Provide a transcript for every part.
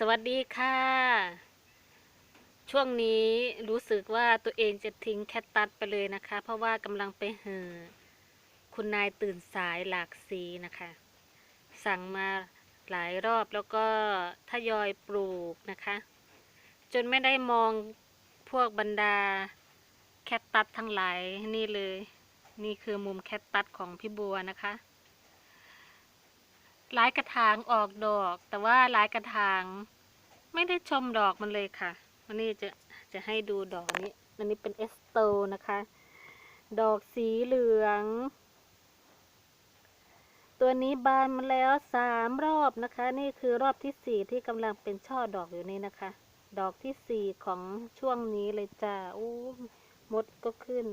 สวัสดีค่ะ ช่วงนี้รู้สึกว่าตัวเองจะทิ้งแคตตัสไปเลยนะคะ เพราะว่ากำลังไปเห่อคุณนายตื่นสายหลากสีนะคะ สั่งมาหลายรอบแล้วก็ทยอยปลูกนะคะ จนไม่ได้มองพวกบรรดาแคตตัสทั้งหลายนี่เลย นี่คือมุมแคตตัสของพี่บัวนะคะ หลายกระถางออกดอก แต่ว่าหลายกระถาง ไม่ได้ชมดอกมันเลยค่ะ วันนี้จะจะให้ดูดอกนี้ อันนี้เป็นเอสโตนะคะ ดอกสีเหลือง ตัวนี้บานมาแล้วสามรอบนะคะ นี่คือรอบที่สี่ที่กำลังเป็นช่อดอกอยู่นี่นะคะ ดอกที่สี่ของช่วงนี้เลยจ้าอู้มดก็ขึ้น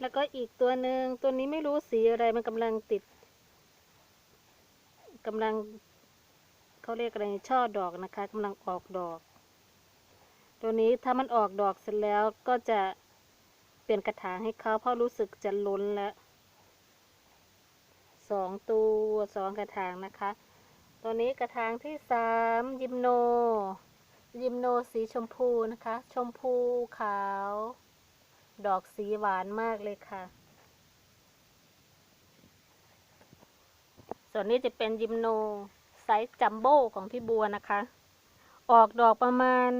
แล้วก็อีกตัวหนึ่งตัวนี้ไม่รู้สีอะไรมันกำลังติด กำลังเขาเรียกอะไรช่อดอกนะคะกำลังออกดอก ตัวนี้ถ้ามันออกดอกเสร็จแล้วก็จะเปลี่ยนกระถางให้เขาเพราะรู้สึกจะล้นแล้วสองตัวสองกระถางนะคะ ตัวนี้กระถางที่สามยิมโน ยิมโนสีชมพูนะคะ ชมพูขาว ดอกสีหวานมากเลยค่ะ ส่วนนี้จะเป็นยิมโนไซส์จัมโบ้ของพี่บัวนะคะ ออกดอกประมาณ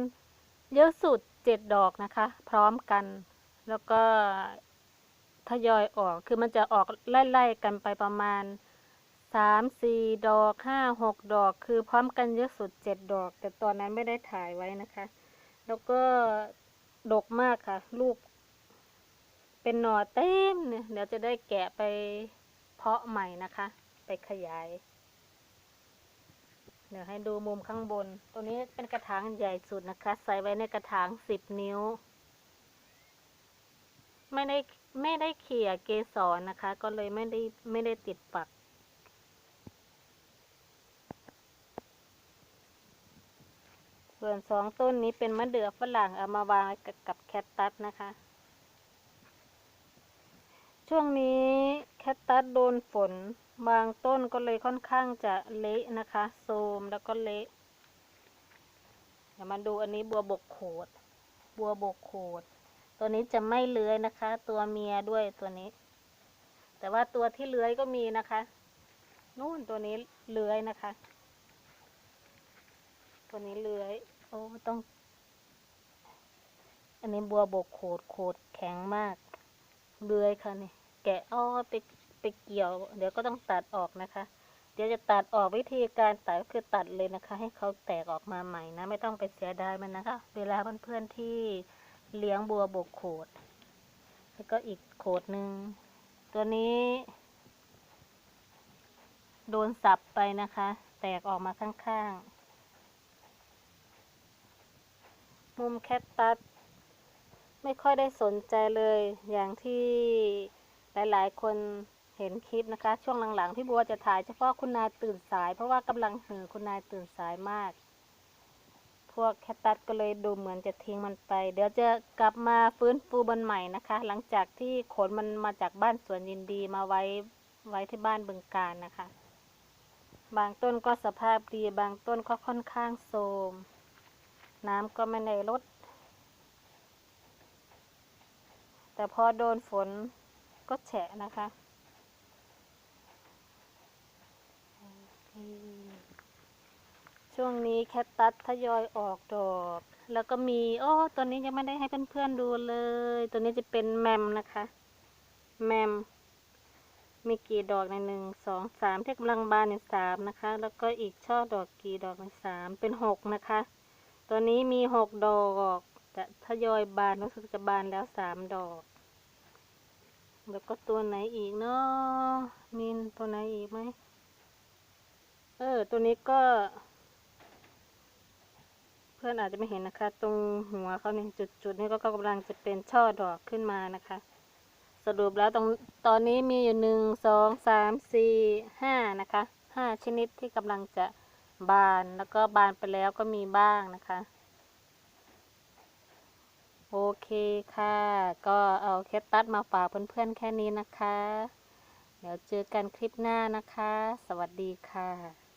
เยอะสุดเจ็ดดอกนะคะ พร้อมกัน แล้วก็ทยอยออกคือมันจะออกไล่ๆกันไปประมาณสามสี่ดอกห้าหกดอก คือพร้อมกันเยอะสุดเจ็ดดอก แต่ตอนนั้นไม่ได้ถ่ายไว้นะคะ แล้วก็ดกมากค่ะ ลูก เป็นหน่อเต็มเนี่ยเดี๋ยวจะได้แกะไปเพาะใหม่นะคะ ไปขยาย เดี๋ยวให้ดูมุมข้างบน ตัวนี้เป็นกระถางใหญ่สุดนะคะ ใส่ไว้ในกระถางสิบนิ้ว ไม่ได้ไม่ได้เขี่ยเกสรนะคะ ก็เลยไม่ได้ไม่ได้ติดปักส่วนสองต้นนี้เป็นมะเดื่อฝรั่งเอามาวางกับกับแคตตัสนะคะ ช่วงนี้แคตตัสโดนฝน บางต้นก็เลยค่อนข้างจะเละนะคะโทมแล้วก็เละเดี๋ยวมาดูอันนี้บัวบกโขด บัวบกโขด ตัวนี้จะไม่เลื้อยนะคะ ตัวเมียด้วยตัวนี้ แต่ว่าตัวที่เลื้อยก็มีนะคะ นู่นตัวนี้เลื้อยนะคะ ตัวนี้เลื้อย โอ้ต้อง อันนี้บัวบกโขดโขดแข็งมาก เลื้อยค่ะนี่ แกะอ้อไป ไปเกี่ยว เดี๋ยวก็ต้องตัดออกนะคะ เดี๋ยวจะตัดออกวิธีการตัดก็คือตัดเลยนะคะ ให้เขาแตกออกมาใหม่นะ ไม่ต้องไปเสียดายมันนะคะ เวลาเพื่อนๆที่เลี้ยงบัวบกโขด แล้วก็อีกโขดหนึ่งตัวนี้ โดนสับไปนะคะ แตกออกมาข้างๆ มุมแคตตัสไม่ค่อยได้สนใจเลยอย่างที่หลาย ๆ คน เห็นคลิปนะคะ ช่วงหลังๆพี่บัวจะถ่ายเฉพาะคุณนายตื่นสาย เพราะว่ากำลังเห่อคุณนายตื่นสายมาก พวกแคตตัสก็เลยดูเหมือนจะทิ้งมันไป เดี๋ยวจะกลับมาฟื้นฟูบนใหม่นะคะ หลังจากที่ขนมันมาจากบ้านสวนยินดีมาไว้ไว้ที่บ้านบึงการนะคะ บางต้นก็สภาพดีบางต้นก็ค่อนข้างโทรมน้ำก็ไม่ได้ลดแต่พอโดนฝนก็แฉะนะคะ ช่วงนี้แคตตัสทยอยออกดอก แล้วก็มีโอ้ตัวนี้ยังไม่ได้ให้เพื่อนๆดูเลย ตัวนี้จะเป็นแมมนะคะ แมม มีกี่ดอกในหนึ่งสองสามที่กำลังบานในสามนะคะ แล้วก็อีกช่อดอกกี่ดอกในสามเป็นหกนะคะ ตัวนี้มีหกดอกแต่ทยอยบานรู้สึกจะบานแล้วสามดอก แล้วก็ตัวไหนอีกเนาะมีตัวไหนอีกไหม เออ ตัวนี้ก็ เพื่อนอาจจะไม่เห็นนะคะ ตรงหัวเขาเนี่ยจุดๆนี่ก็กำลังจะเป็นช่อดอกขึ้นมานะคะ สรุปแล้วตรงตอนนี้มีอยู่หนึ่งสองสามสี่ห้านะคะห้าชนิดที่กำลังจะบานแล้วก็บานไปแล้วก็มีบ้างนะคะ โอเคค่ะ ก็เอาแคตตัสมาฝากเพื่อนๆแค่นี้นะคะ เดี๋ยวเจอกันคลิปหน้านะคะ สวัสดีค่ะ